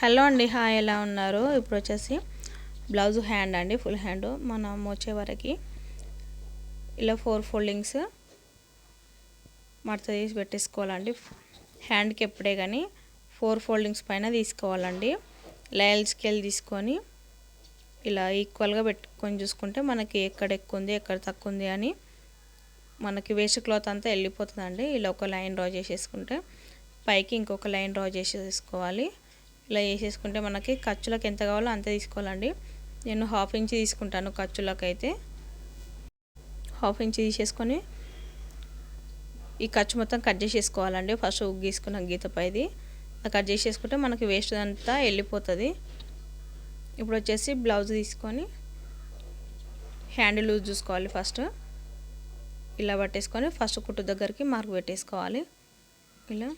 Hello అండి hi ఎలా ఉన్నారు? ఇప్పుడు వచ్చేసి బ్లౌజ్ హ్యాండ్ అండి ఫుల్ హ్యాండ్. మనం వచ్చేవరకి ఇలా ఫోర్ ఫోల్డింగ్స్ మడత తీసి పెట్టేసుకోవాలండి. హ్యాండ్కి ఎప్పుడే కానీ ఫోర్ ఫోల్డింగ్స్ పైన తీసుకోవాలండి. లయల్ స్కేల్ తీసుకొని ఇలా ఈక్వల్గా పెట్టుకొని చూసుకుంటే మనకి ఎక్కడ ఎక్కువ ఉంది ఎక్కడ తక్కువ ఉంది అని మనకి వేస్ట్ క్లాత్ అంతా వెళ్ళిపోతుందండి. ఇలా ఒక లైన్ డ్రా చేసేసుకుంటే పైకి ఇంకొక లైన్ డ్రా చేసేసుకోవాలి. ఇలా వేసేసుకుంటే మనకి ఖర్చులకు ఎంత కావాలో అంత తీసుకోవాలండి. నేను హాఫ్ ఇంచ్ తీసుకుంటాను ఖర్చులకు అయితే హాఫ్ ఇంచ్ తీసేసుకొని ఈ ఖర్చు మొత్తం కట్ చేసేసుకోవాలండి. ఫస్ట్ గీసుకున్న గీతపైది కట్ చేసేసుకుంటే మనకి వేస్ట్ అంతా వెళ్ళిపోతుంది. ఇప్పుడు వచ్చేసి బ్లౌజ్ తీసుకొని హ్యాండ్ లూజ్ చూసుకోవాలి ఫస్ట్. ఇలా పట్టేసుకొని ఫస్ట్ కుట్టు దగ్గరికి మార్క్ పెట్టేసుకోవాలి. ఇలా.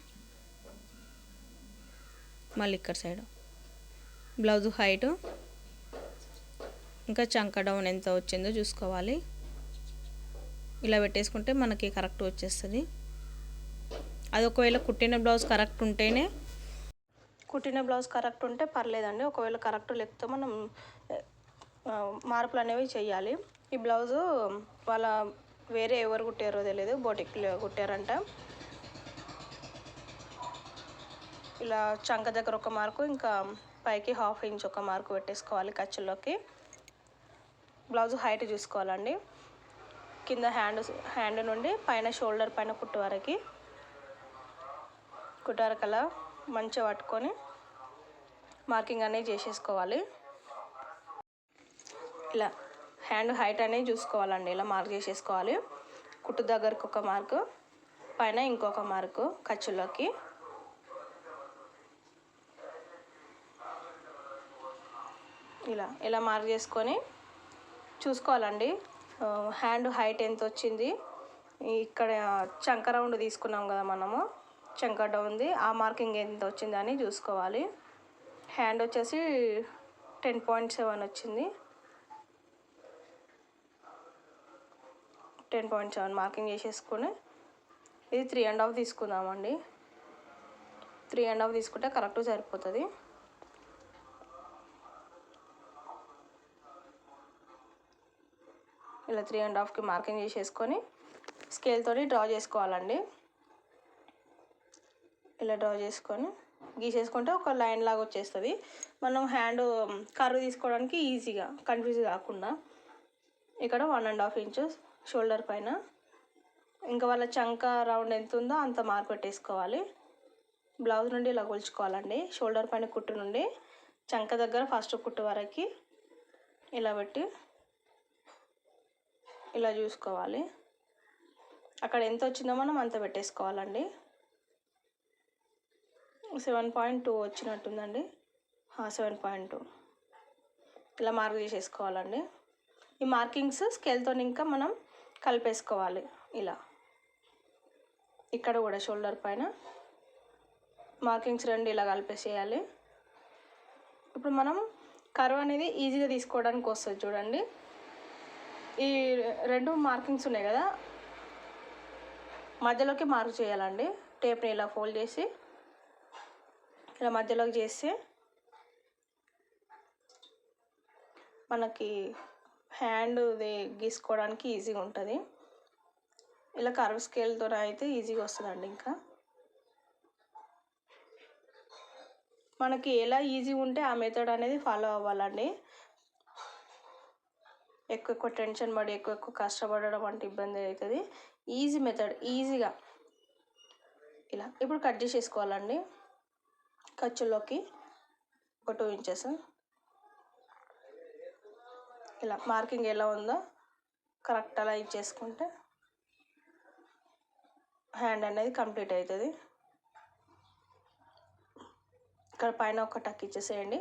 మళ్ళీ ఇక్కడ సైడ్. Blouse height. ఇంకా చంక డౌన్ ఎంత వచ్చిందో చూసుకోవాలి. ఇలా పెట్టేసుకుంటే మనకి కరెక్ట్ వచ్చేస్తుంది. అది ఒకవేళ కుట్టిన బ్లౌజ్ కరెక్ట్ ఉంటేనే కుట్టిన బ్లౌజ్ కరెక్ట్ ఉంటే పర్లేదండి. ఒకవేళ కరెక్ట్ లేకపోతే మనం మార్పులు అనేవి చేయాలి ఈ బ్లౌజు వాళ్ళ వేరే ఎవరు కుట్టారో తెలియదు బోటిక్లో కుట్టారంట. ఇలా చంక దగ్గర ఒక మార్కు ఇంకా పైకి హాఫ్ ఇంచ్ ఒక మార్కు పెట్టేసుకోవాలి ఖర్చుల్లోకి. బ్లౌజ్ హైట్ చూసుకోవాలండి. కింద హ్యాండ్ హ్యాండ్ నుండి పైన షోల్డర్ పైన కుట్టు వరకు. కుట్టు వరకలా మంచిగా పట్టుకొని మార్కింగ్ అనేది చేసేసుకోవాలి. ఇలా హ్యాండ్ హైట్ అనేది చూసుకోవాలండి ఇలా మార్క్ చేసేసుకోవాలి. కుట్టు దగ్గరకు ఒక మార్కు పైన ఇంకొక మార్కు ఖర్చులోకి ఇలా ఇలా మార్క్ చేసుకొని చూసుకోవాలండి. హ్యాండ్ హైట్ ఎంత వచ్చింది? ఇక్కడ చంక రౌండ్ తీసుకున్నాం కదా మనము. చంక ఉంది ఆ మార్కింగ్ ఎంత వచ్చింది అని చూసుకోవాలి. హ్యాండ్ వచ్చేసి టెన్ పాయింట్ సెవెన్ వచ్చింది. టెన్ పాయింట్ సెవెన్ మార్కింగ్ చేసేసుకొని ఇది త్రీ అండ్ హాఫ్ తీసుకుందామండి. త్రీ అండ్ హాఫ్ తీసుకుంటే కరెక్ట్ సరిపోతుంది. ఇలా త్రీ అండ్ హాఫ్కి మార్కింగ్ చేసేసుకొని స్కేల్తో డ్రా చేసుకోవాలండి. ఇలా డ్రా చేసుకొని గీసేసుకుంటే ఒక లైన్ లాగా వచ్చేస్తుంది. మనం హ్యాండ్ కర్వ్ um, తీసుకోవడానికి ఈజీగా కన్ఫ్యూజ్ కాకుండా ఇక్కడ one and half inches shoulder పైన ఇంకా వాళ్ళ చంక రౌండ్ ఎంత ఉందో అంత మార్క్ పెట్టేసుకోవాలి. బ్లౌజ్ నుండి ఇలా కొలుచుకోవాలండి. షోల్డర్ పైన కుట్టు నుండి చంక దగ్గర ఫస్ట్ కుట్టు వరకు ఇలా పెట్టి ఇలా చూసుకోవాలి. అక్కడ ఎంత వచ్చిందో మనం అంత పెట్టేసుకోవాలండి. Seven point two వచ్చినట్టుందండి. Seven point two. ఇలా మార్క్ చేసేసుకోవాలండి. ఈ మార్కింగ్స్ స్కేల్తో ఇంకా మనం కలిపేసుకోవాలి. ఇలా. ఇక్కడ కూడా షోల్డర్ పైన మార్కింగ్స్ రెండు ఇలా కలిపేసేయాలి. ఇప్పుడు మనం కర్వ్ అనేది ఈజీగా తీసుకోవడానికి వస్తుంది చూడండి. ఈ రెండు మార్కింగ్స్ ఉన్నాయి కదా. మధ్యలోకి మార్క్ చేయాలండి. టేప్ని ఇలా ఫోల్డ్ చేసి ఇలా మధ్యలోకి చేస్తే మనకి హ్యాండ్ గీసుకోవడానికి ఈజీగా ఉంటుంది. ఇలా కర్వ్ స్కేల్తో అయితే ఈజీగా వస్తుందండి ఇంకా. మనకి ఎలా ఈజీ ఉంటే ఆ మెథడ్ అనేది ఫాలో అవ్వాలండి. ఎక్కువ ఎక్కువ టెన్షన్ పడి ఎక్కువ ఎక్కువ కష్టపడడం అంటే ఇబ్బంది అవుతుంది. ఈజీ మెథడ్ ఈజీగా ఇలా ఇప్పుడు కట్ చేసేసుకోవాలండి. ఖర్చులోకి ఒక టూ ఇంచెస్. ఇలా మార్కింగ్ ఎలా ఉందో కరెక్ట్ అలా ఇచ్చేసుకుంటే హ్యాండ్ అనేది కంప్లీట్ అవుతుంది. ఇక్కడ పైన ఒక టక్ ఇచ్చేసేయండి.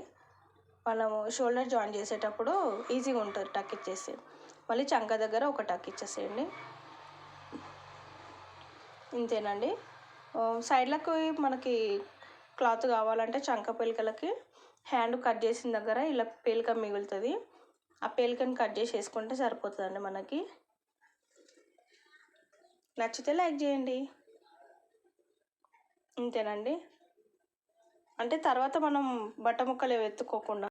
మనము షోల్డర్ జాయిన్ చేసేటప్పుడు ఈజీగా ఉంటుంది టక్ ఇచ్చేసి. మళ్ళీ చంక దగ్గర ఒక టక్ ఇచ్చేసేయండి. ఇంతేనండి. సైడ్లకు మనకి క్లాత్ కావాలంటే చంక పేలికలకి హ్యాండ్ కట్ చేసిన దగ్గర ఇలా పేలిక మిగులుతుంది. ఆ పేలికని కట్ చేసి వేసుకుంటే సరిపోతుందండి మనకి. నచ్చితే లైక్ చేయండి. ఇంతేనండి. అంటే తర్వాత మనం బట్ట ముక్కలు ఎత్తుకోకుండా